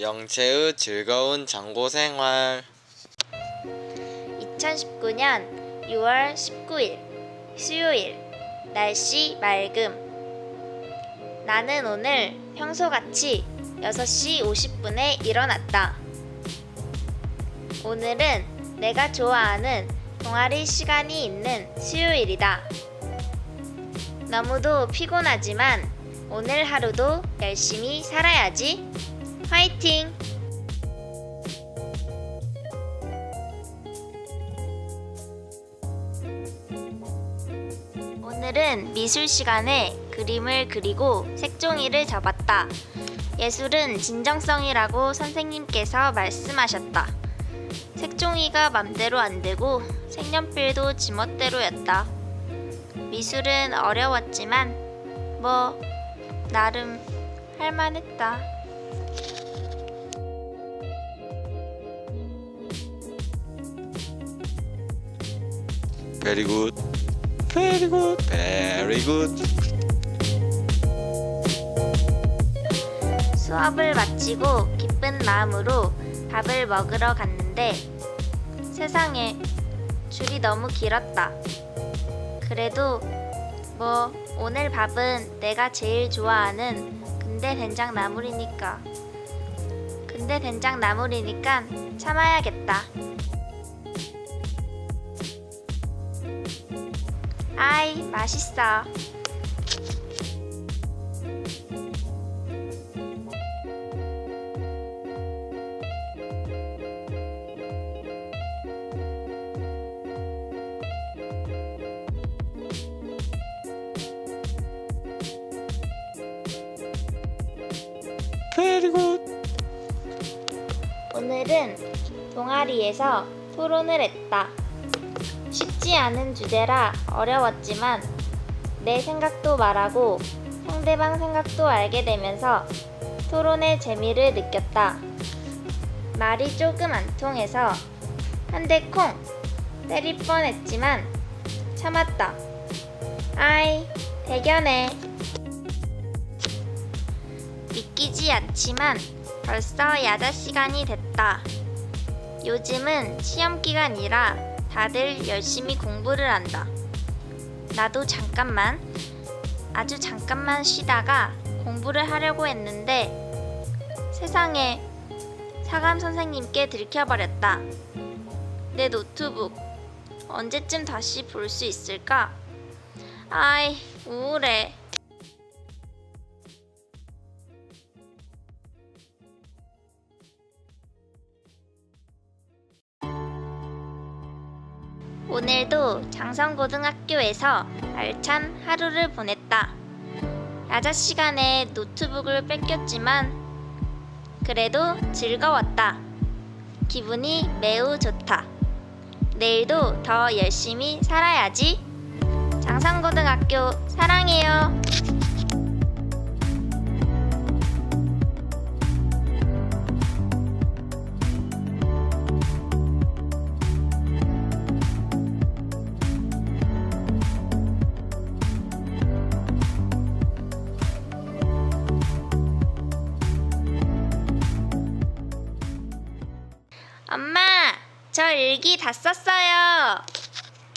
영채의 즐거운 장고 생활 2019년 6월 19일 수요일 날씨 맑음 나는 오늘 평소같이 6시 50분에 일어났다. 오늘은 내가 좋아하는 동아리 시간이 있는 수요일이다. 너무도 피곤하지만 오늘 하루도 열심히 살아야지. 화이팅! 오늘은 미술 시간에 그림을 그리고 색종이를 접었다. 예술은 진정성이라고 선생님께서 말씀하셨다. 색종이가 맘대로 안 되고 색연필도 지멋대로였다. 미술은 어려웠지만 뭐 나름 할만했다. Very good Very good Very good 수업을 마치고 기쁜 마음으로 밥을 먹으러 갔는데 세상에 줄이 너무 길었다. 그래도 뭐 오늘 밥은 내가 제일 좋아하는 근대 된장 나물이니까 근대 된장 나물이니까 참아야겠다. 아이 맛있어. 오늘은 동아리에서 토론을 했다. 쉽지 않은 주제라 어려웠지만 내 생각도 말하고 상대방 생각도 알게 되면서 토론의 재미를 느꼈다. 말이 조금 안 통해서 한 대 콩 때릴 뻔 했지만 참았다. 아이, 대견해. 믿기지 않지만 벌써 야자 시간이 됐다. 요즘은 시험 기간이라 다들 열심히 공부를 한다. 나도 잠깐만, 아주 잠깐만 쉬다가 공부를 하려고 했는데 세상에 사감 선생님께 들켜버렸다. 내 노트북 언제쯤 다시 볼 수 있을까? 아이, 우울해. 오늘도 장성고등학교에서 알찬 하루를 보냈다. 야자 시간에 노트북을 뺏겼지만 그래도 즐거웠다. 기분이 매우 좋다. 내일도 더 열심히 살아야지. 장성고등학교 사랑해요. 엄마, 저 일기 다 썼어요.